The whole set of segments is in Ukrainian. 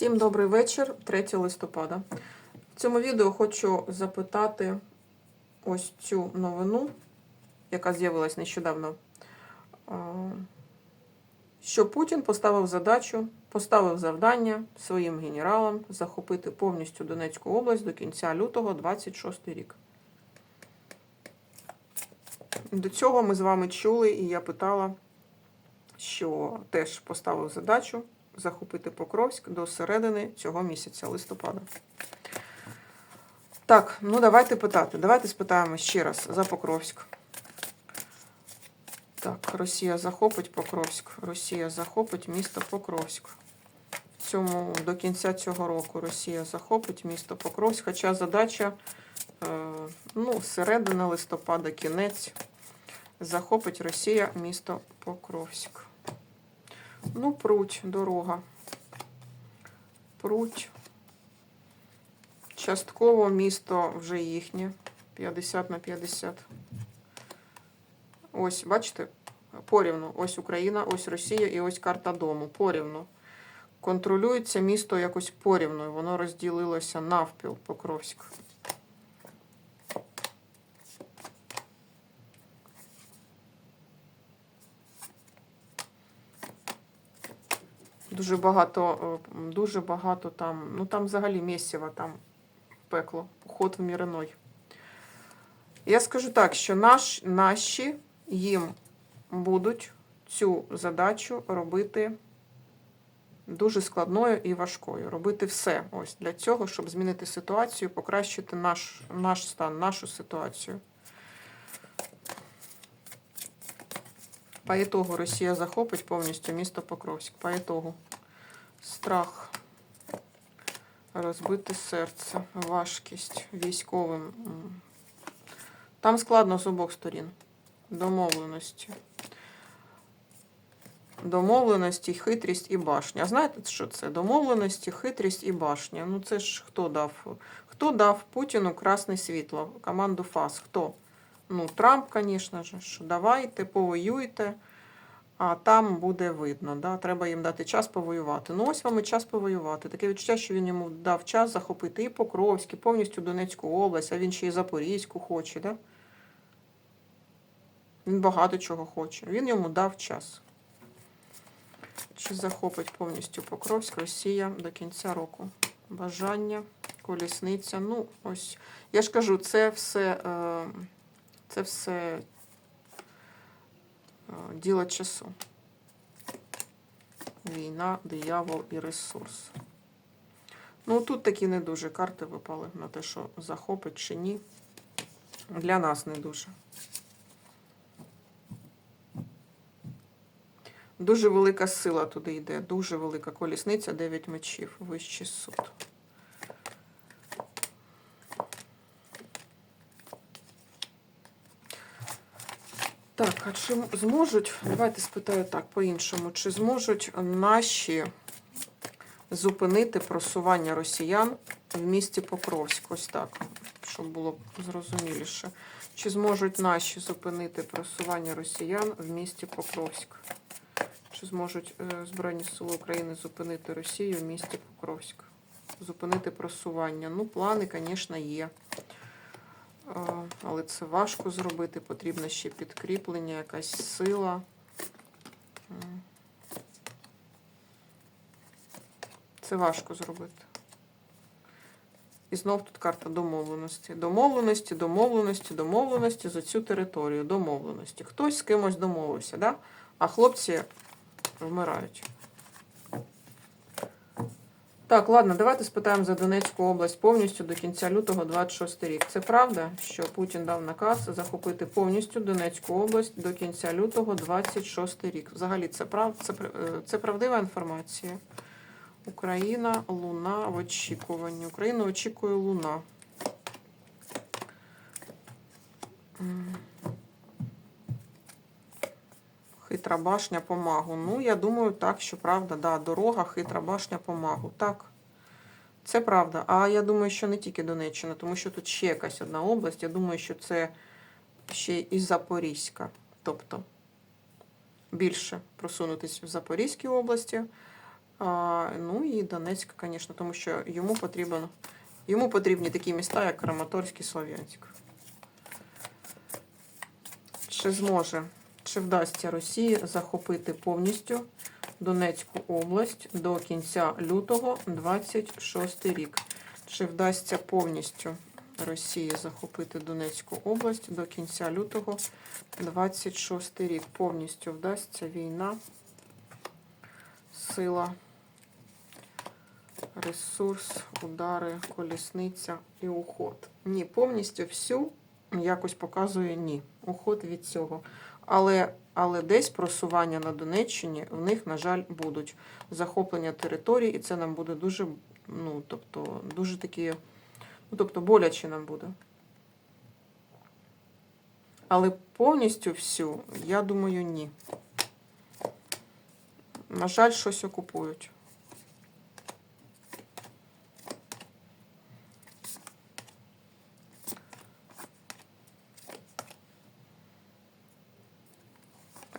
Всім добрий вечір, 3 листопада. В цьому відео хочу запитати ось цю новину, яка з'явилась нещодавно. Що Путін поставив задачу, поставив завдання своїм генералам захопити повністю Донецьку область до кінця лютого 26 рік. До цього ми з вами чули, і я питала, що теж поставив задачу захопити Покровськ до середини цього місяця, листопада. Так, ну давайте питати. Давайте спитаємо ще раз за Покровськ. Так, Росія захопить Покровськ. Росія захопить місто Покровськ. В цьому до кінця цього року Росія захопить місто Покровськ. Хоча задача е, ну, середина листопада, кінець. Захопить Росія місто Покровськ. Ну, пруть, дорога. Пруть. Частково місто вже їхнє. 50 на 50. Ось, бачите, порівну. Ось Україна, ось Росія і ось карта дому. Порівну. Контролюється місто якось порівну. Воно розділилося навпіл Покровськ. Дуже багато, е, дуже багато там, ну там взагалі місцево, там пекло, уход в Міриной. Я скажу так, що наш, наші їм будуть цю задачу робити дуже складною і важкою. Робити все ось для цього, щоб змінити ситуацію, покращити наш, наш стан, нашу ситуацію. По ітогу Росія захопить повністю місто Покровськ. По ітогу страх, розбите серце, важкість військовим. Там складно з обох сторін. Домовленості. Домовленості, хитрість і башня. Знаєте, що це? Домовленості, хитрість і башня. Ну це ж хто дав? Хто дав Путіну красне світло? Команду ФАС. Хто? Ну, Трамп, звісно ж, давайте, повоюйте, а там буде видно. Да? Треба їм дати час повоювати. Ну, ось вам і час повоювати. Таке відчуття, що він йому дав час захопити і Покровськ, і повністю Донецьку область, а він ще і Запорізьку хоче. Да? Він багато чого хоче. Він йому дав час. Чи захопить повністю Покровськ Росія до кінця року? Бажання, колісниця. Ну, ось. Я ж кажу, це все. Е, це все діло часу. Війна, диявол і ресурс. Ну, тут такі не дуже карти випали на те, що захопить чи ні. Для нас не дуже. Дуже велика сила туди йде. Дуже велика колісниця, 9 мечів, вищий суд. Так, а чи зможуть, давайте спитаю так по-іншому, чи зможуть наші зупинити просування росіян в місті Покровськ? Ось так, щоб було зрозуміліше. Чи зможуть наші зупинити просування росіян в місті Покровськ? Чи зможуть е, Збройні Сили України зупинити Росію в місті Покровськ? Зупинити просування? Ну, плани, звісно, є. Але це важко зробити, потрібно ще підкріплення, якась сила. Це важко зробити. І знов тут карта домовленості. Домовленості, домовленості, домовленості за цю територію. Домовленості. Хтось з кимось домовився, да? а хлопці вмирають. Так, ладно, давайте спитаємо за Донецьку область повністю до кінця лютого 26 рік. Це правда, що Путін дав наказ захопити повністю Донецьку область до кінця лютого 26 рік. Взагалі, це прав... це, е, це правдива інформація. Україна, Луна в очікуванні. Україна очікує Луна. Хитра башня по магу. Ну, я думаю, так, що правда, да, дорога, хитра башня по магу. Так. Це правда. А я думаю, що не тільки Донеччина, тому що тут ще якась одна область. Я думаю, що це ще і Запорізька. Тобто більше просунутись в Запорізькій області, А, ну і Донецьк, звісно, тому що йому потрібен, йому потрібні такі міста, як Краматорськ і Слов'янськ. Чи зможе, чи вдасться Росії захопити повністю Донецьку область до кінця лютого 26 рік? Чи вдасться повністю Росії захопити Донецьку область до кінця лютого 26 рік? Повністю вдасться війна, сила, ресурс, удари, колісниця і уход. Ні, повністю всю якось показує ні. Уход від цього. Але, але десь просування на Донеччині в них, на жаль, будуть захоплення територій, і це нам буде дуже, ну, тобто, дуже такі, ну, тобто, боляче нам буде. Але повністю всю, я думаю, ні. На жаль, щось окупують.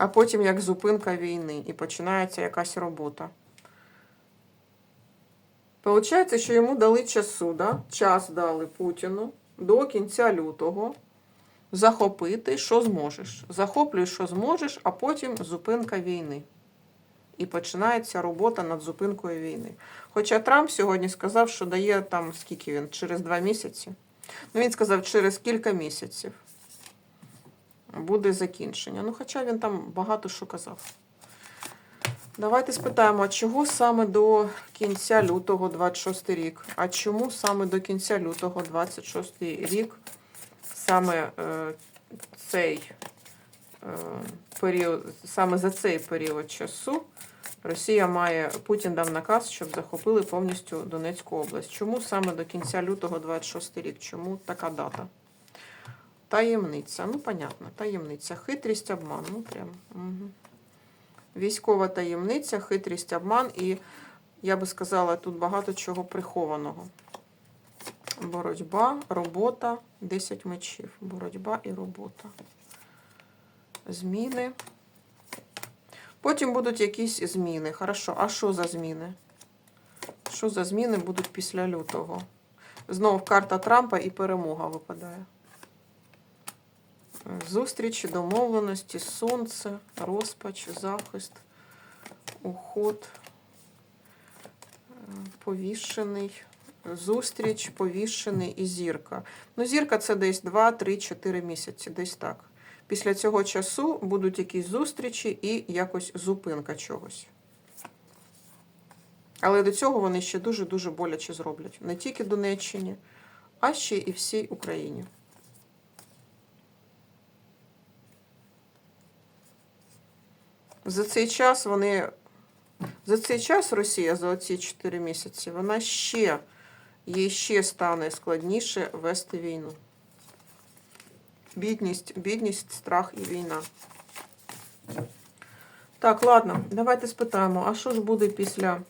А потім як зупинка війни і починається якась робота. Получається, що йому дали часу, да? час дали Путіну до кінця лютого захопити, що зможеш. Захоплюй, що зможеш, а потім зупинка війни. І починається робота над зупинкою війни. Хоча Трамп сьогодні сказав, що дає там скільки він, через два місяці. Ну, він сказав, через кілька місяців буде закінчення. Ну, хоча він там багато що казав. Давайте спитаємо, а чого саме до кінця лютого 26 рік? А чому саме до кінця лютого 26 рік саме е, цей е, період, саме за цей період часу Росія має, Путін дав наказ, щоб захопили повністю Донецьку область. Чому саме до кінця лютого 26 рік? Чому така дата? Таємниця. Ну, понятно, таємниця. Хитрість, обман. Ну, прям. Угу. Військова таємниця, хитрість, обман і, я би сказала, тут багато чого прихованого. Боротьба, робота, 10 мечів. Боротьба і робота. Зміни. Потім будуть якісь зміни. Хорошо, а що за зміни? Що за зміни будуть після лютого? Знову карта Трампа і перемога випадає. Зустрічі, домовленості, сонце, розпач, захист, уход, е, повішений, зустріч, повішений і зірка. Ну, зірка це десь 2, 3, 4 місяці, десь так. Після цього часу будуть якісь зустрічі і якось зупинка чогось. Але до цього вони ще дуже-дуже боляче зроблять. Не тільки Донеччині, а ще і всій Україні. За цей час вони. За цей час Росія, за оці 4 місяці, вона ще, їй ще стане складніше вести війну. Бідність, бідність, страх і війна. Так, ладно, давайте спитаємо, а що ж буде після.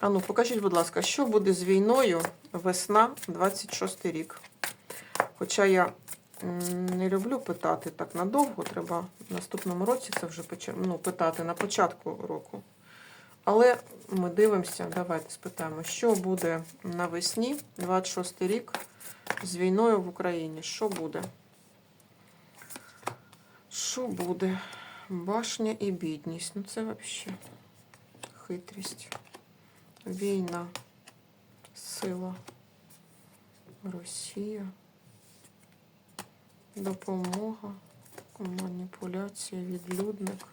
А ну, покажіть, будь ласка, що буде з війною весна 26 рік? Хоча я не люблю питати так надовго, треба в наступному році це вже ну, питати на початку року. Але ми дивимося, давайте спитаємо, що буде навесні 26 рік з війною в Україні. Що буде? Що буде? Башня і бідність. Ну це взагалі хитрість. Війна, сила, Росія, допомога, маніпуляція, відлюдник.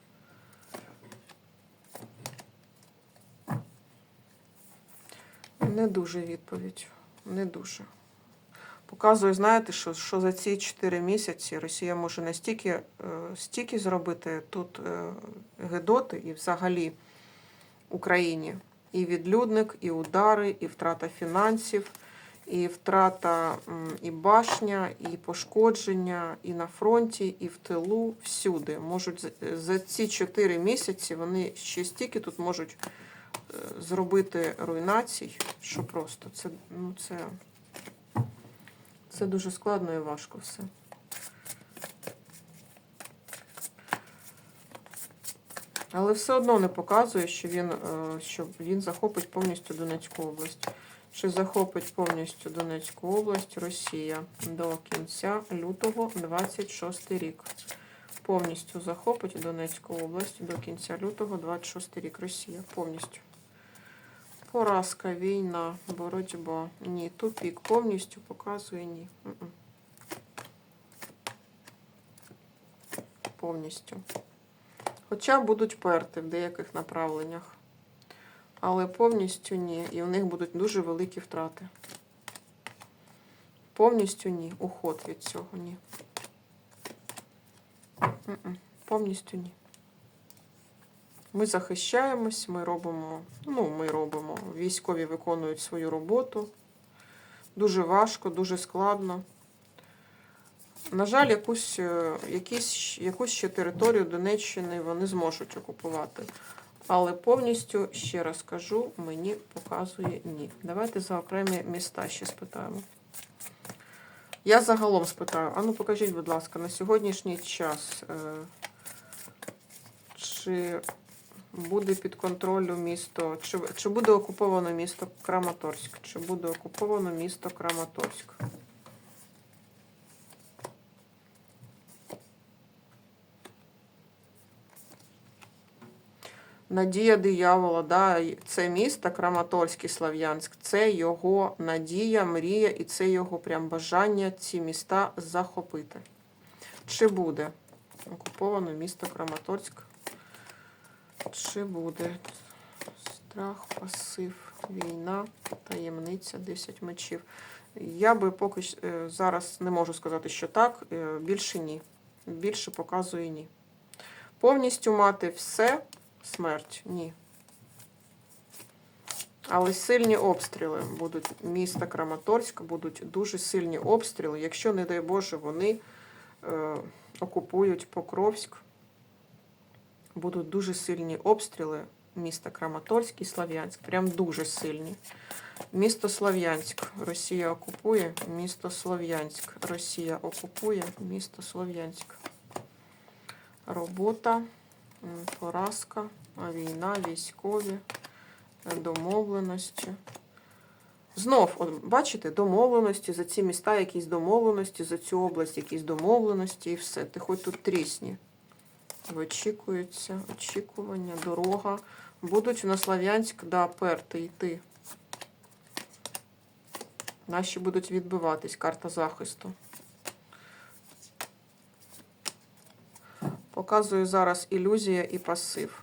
Не дуже відповідь. Не дуже. Показує, знаєте, що, що за ці 4 місяці Росія може настільки е, стільки зробити тут е, гедоти і взагалі Україні. І відлюдник, і удари, і втрата фінансів, і втрата і башня, і пошкодження, і на фронті, і в тилу, всюди. Можуть за- за ці 4 місяці вони ще стільки тут можуть е, зробити руйнацій, що просто це, ну, це, це дуже складно і важко все. Але все одно не показує, що він, е, що він захопить повністю Донецьку область. Чи захопить повністю Донецьку область Росія до кінця лютого 26 рік. Повністю захопить Донецьку область до кінця лютого 26 рік. Росія повністю. Поразка, війна, боротьба. Ні, тупік повністю показує ні. Повністю. Хоча будуть перти в деяких направленнях. Але повністю ні. І у них будуть дуже великі втрати. Повністю ні. Уход від цього ні. Повністю ні. Ми захищаємось, ми робимо, ну, ми робимо. Військові виконують свою роботу. Дуже важко, дуже складно. На жаль, якусь, е, якісь, якусь ще територію Донеччини вони зможуть окупувати. Але повністю, ще раз кажу, мені показує ні. Давайте за окремі міста ще спитаємо. Я загалом спитаю, а ну покажіть, будь ласка, на сьогоднішній час, е, чи буде під контролю місто, чи, чи буде окуповано місто Краматорськ? Чи буде окуповано місто Краматорськ? Надія диявола, да, це місто Краматорськ і Слав'янськ, це його надія, мрія і це його прям бажання ці міста захопити. Чи буде окуповано місто Краматорськ? Чи буде страх, пасив, війна, таємниця, 10 мечів? Я би поки е, зараз не можу сказати, що так, е, більше ні. Більше показує ні. Повністю мати все смерть ні. Але сильні обстріли будуть міста Краматорськ, будуть дуже сильні обстріли. Якщо, не дай Боже, вони е, окупують Покровськ, будуть дуже сильні обстріли міста Краматорськ і Слав'янськ. Прям дуже сильні. Місто Слов'янськ Росія окупує, місто Слов'янськ Росія окупує, місто Слов'янськ. Робота, поразка, війна, військові, е, домовленості. Знов, от бачите, домовленості за ці міста, якісь домовленості, за цю область якісь домовленості і все. Ти хоч тут трісні. Очікується, очікування, дорога. Будуть на Слав'янськ, да, перти йти. Наші будуть відбиватись, карта захисту. Показую зараз ілюзія і пасив.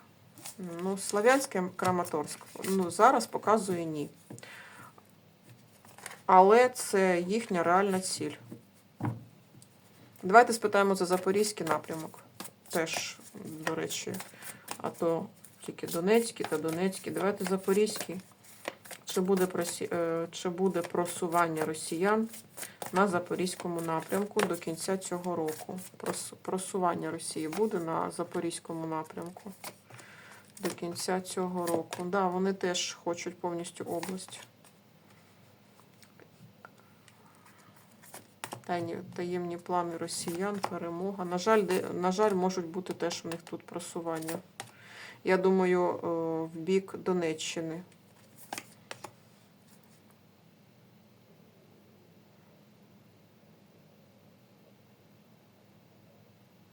Ну, Слав'янське Краматорськ. Ну, зараз показує ні. Але це їхня реальна ціль. Давайте спитаємо за Запорізький напрямок. Теж, до речі, а то тільки Донецький та Донецький. Давайте Запорізький. Чи буде, просі... е, чи буде просування росіян на Запорізькому напрямку до кінця цього року? Просування Росії буде на Запорізькому напрямку до кінця цього року. Так, да, вони теж хочуть повністю область. Таємні плани росіян, перемога. На жаль, на жаль, можуть бути теж в них тут просування. Я думаю, е, в бік Донеччини.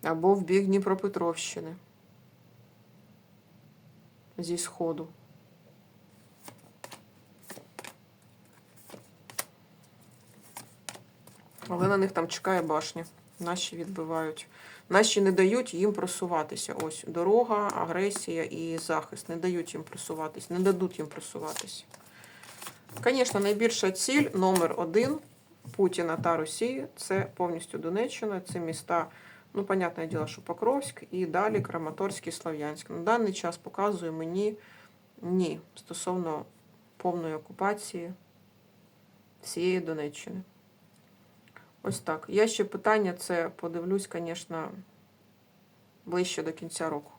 Або в бік Дніпропетровщини. Зі сходу. Але на них там чекає башня. Наші відбивають. Наші не дають їм просуватися. Ось дорога, агресія і захист. Не дають їм просуватись, не дадуть їм просуватись. Звісно, найбільша ціль номер один Путіна та Росії це повністю Донеччина, це міста, ну, понятне діло, що Покровськ і далі Краматорськ і Слов'янськ. На даний час показує мені ні стосовно повної окупації всієї Донеччини. Ось так. Я ще питання це подивлюсь, звісно, ближче до кінця року.